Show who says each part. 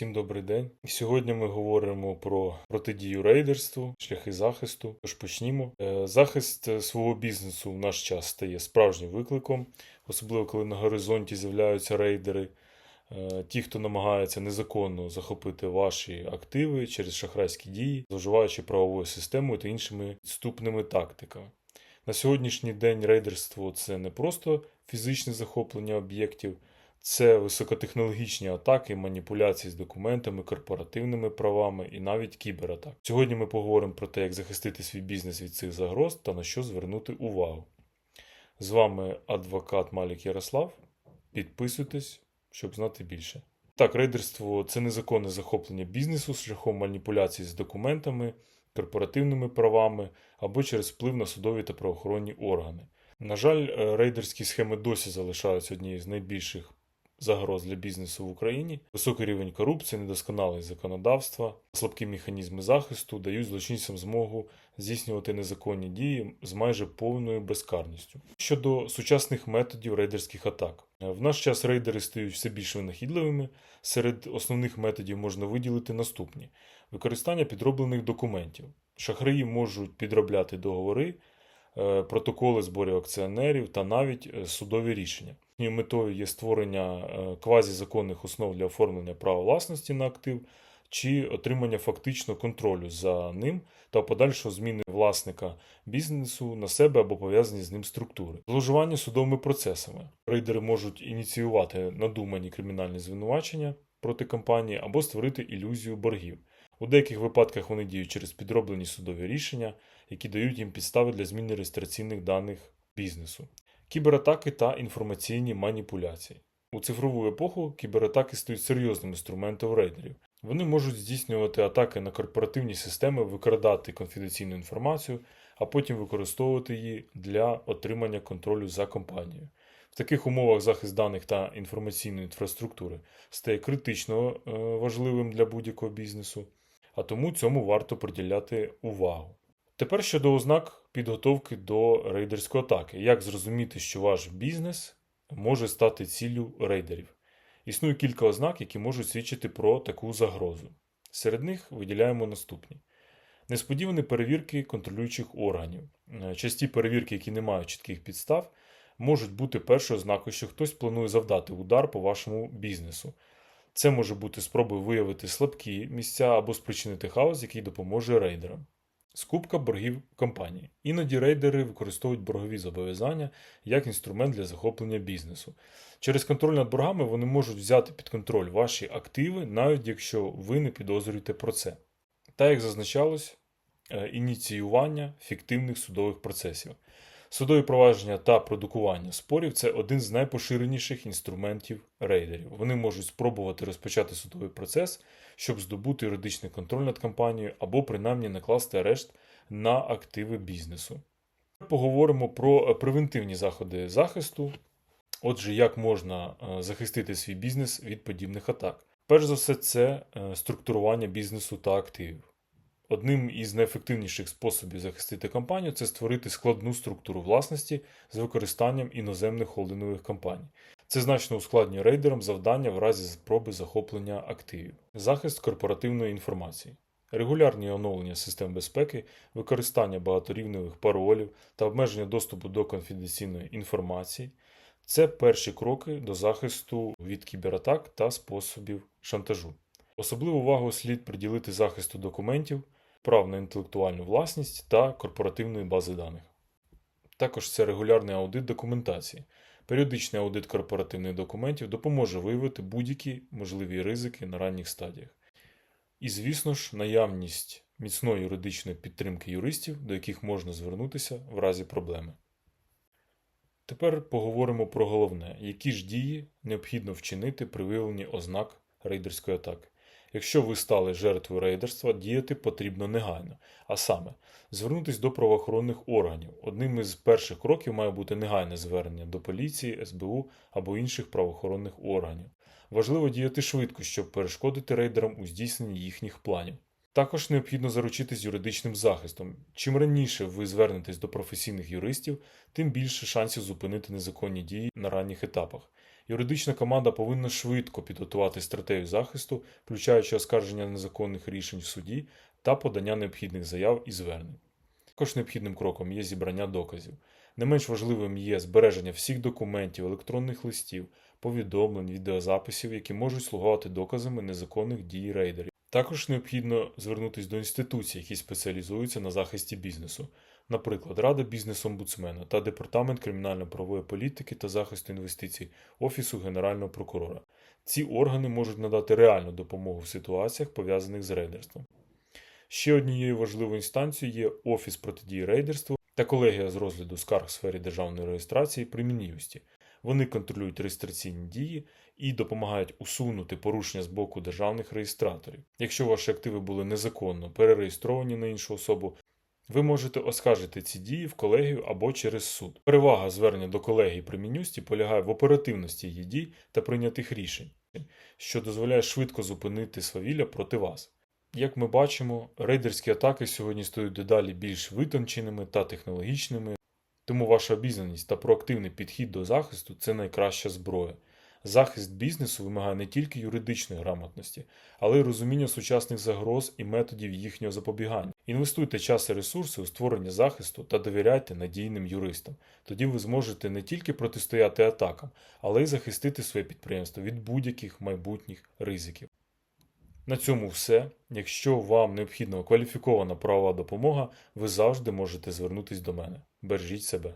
Speaker 1: Всім добрий день. Сьогодні ми говоримо про протидію рейдерству, шляхи захисту. Тож почнімо. Е, Захист е, свого бізнесу в наш час стає справжнім викликом, особливо коли на горизонті з'являються рейдери. Е, Ті, хто намагається незаконно захопити ваші активи через шахрайські дії, зловживаючи правовою системою та іншими підступними тактиками. На сьогоднішній день рейдерство це не просто фізичне захоплення об'єктів, це високотехнологічні атаки, маніпуляції з документами, корпоративними правами і навіть кібератак. Сьогодні ми поговоримо про те, як захистити свій бізнес від цих загроз та на що звернути увагу. З вами адвокат Малік Ярослав. Підписуйтесь, щоб знати більше. Так, рейдерство це незаконне захоплення бізнесу шляхом маніпуляцій з документами, корпоративними правами або через вплив на судові та правоохоронні органи. На жаль, е, рейдерські схеми досі залишаються однією з найбільших загроз для бізнесу в Україні. Високий рівень корупції, недосконалість законодавства, слабкі механізми захисту дають злочинцям змогу здійснювати незаконні дії з майже повною безкарністю. Щодо сучасних методів рейдерських атак, в наш час рейдери стають все більш винахідливими. Серед основних методів можна виділити наступні: використання підроблених документів. Шахраї можуть підробляти договори, протоколи зборів акціонерів та навіть е, судові рішення. Їхньою метою є створення е, квазізаконних основ для оформлення права власності на актив чи отримання фактично контролю за ним та подальшого зміни власника бізнесу на себе або пов'язані з ним структури. Зловживання судовими процесами. Рейдери можуть ініціювати надумані кримінальні звинувачення проти компанії або створити ілюзію боргів. У деяких випадках вони діють через підроблені судові рішення, які дають їм підстави для зміни реєстраційних даних бізнесу. Кібератаки та інформаційні маніпуляції. У цифрову епоху кібератаки стають серйозним інструментом рейдерів. Вони можуть здійснювати атаки на корпоративні системи, викрадати конфіденційну інформацію, а потім використовувати її для отримання контролю за компанією. В таких умовах захист даних та інформаційної інфраструктури стає критично е, важливим для будь-якого бізнесу, а тому цьому варто приділяти увагу. Тепер щодо ознак підготовки до рейдерської атаки. Як зрозуміти, що ваш бізнес може стати ціллю рейдерів? Існує кілька ознак, які можуть свідчити про таку загрозу. Серед них виділяємо наступні: несподівані перевірки контролюючих органів. Е, Часті перевірки, які не мають чітких підстав, можуть бути першою ознакою, що хтось планує завдати удар по вашому бізнесу. Це може бути спробою виявити слабкі місця або спричинити хаос, який допоможе рейдерам. Скупка боргів компанії. Іноді рейдери використовують боргові зобов'язання як інструмент для захоплення бізнесу. Через контроль над боргами вони можуть взяти під контроль ваші активи, навіть якщо ви не підозрюєте про це. Та як зазначалось, е, ініціювання фіктивних судових процесів. Судові провадження та продукування спорів це один з найпоширеніших інструментів рейдерів. Вони можуть спробувати розпочати судовий процес, щоб здобути юридичний контроль над компанією або принаймні накласти арешт на активи бізнесу. Поговоримо про превентивні заходи захисту. Отже, як можна е, захистити свій бізнес від подібних атак? Перш за все, це е, структурування бізнесу та активів. Одним із найефективніших способів захистити компанію це створити складну структуру власності з використанням іноземних холдингових компаній. Це значно ускладнює рейдерам завдання в разі спроби захоплення активів, захист корпоративної інформації, регулярні оновлення систем безпеки, використання багаторівневих паролів та обмеження доступу до конфіденційної інформації. Це перші кроки до захисту від кібератак та способів шантажу. Особливу увагу слід приділити захисту документів, прав на інтелектуальну власність та корпоративної бази даних. Також це регулярний аудит документації. Періодичний аудит корпоративних документів допоможе виявити будь-які можливі ризики на ранніх стадіях. І, звісно ж, наявність міцної юридичної підтримки юристів, до яких можна звернутися в разі проблеми. Тепер поговоримо про головне, які ж дії необхідно вчинити при виявленні ознак рейдерської атаки. Якщо ви стали жертвою рейдерства, діяти потрібно негайно, а саме звернутися до правоохоронних органів. Одним із перших кроків має бути негайне звернення до поліції, СБУ або інших правоохоронних органів. Важливо діяти швидко, щоб перешкодити рейдерам у здійсненні їхніх планів. Також необхідно заручитись юридичним захистом. Чим раніше ви звернетесь до професійних юристів, тим більше шансів зупинити незаконні дії на ранніх етапах. Юридична команда повинна швидко підготувати стратегію захисту, включаючи оскарження незаконних рішень в суді та подання необхідних заяв і звернень. Також необхідним кроком є зібрання доказів. Не менш важливим є збереження всіх документів, електронних листів, повідомлень, відеозаписів, які можуть слугувати доказами незаконних дій рейдерів. Також необхідно звернутися до інституцій, які спеціалізуються на захисті бізнесу, наприклад, Рада бізнес-омбудсмена та Департамент кримінально-правової політики та захисту інвестицій Офісу Генерального прокурора. Ці органи можуть надати реальну допомогу в ситуаціях, пов'язаних з рейдерством. Ще однією важливою інстанцією є Офіс протидії рейдерству та колегія з розгляду скарг в сфері державної реєстрації при Мін'юсті. Вони контролюють реєстраційні дії і допомагають усунути порушення з боку державних реєстраторів. Якщо ваші активи були незаконно перереєстровані на іншу особу, ви можете оскаржити ці дії в колегію або через суд. Перевага звернення до колегії при Мін'юсті полягає в оперативності її дій та прийнятих рішень, що дозволяє швидко зупинити свавілля проти вас. Як ми бачимо, рейдерські атаки сьогодні стають дедалі більш витонченими та технологічними, тому ваша обізнаність та проактивний підхід до захисту це найкраща зброя. Захист бізнесу вимагає не тільки юридичної грамотності, але й розуміння сучасних загроз і методів їхнього запобігання. Інвестуйте час і ресурси у створення захисту та довіряйте надійним юристам. Тоді ви зможете не тільки протистояти атакам, але й захистити своє підприємство від будь-яких майбутніх ризиків. На цьому все. Якщо вам необхідна кваліфікована правова допомога, ви завжди можете звернутися до мене. Бережіть себе.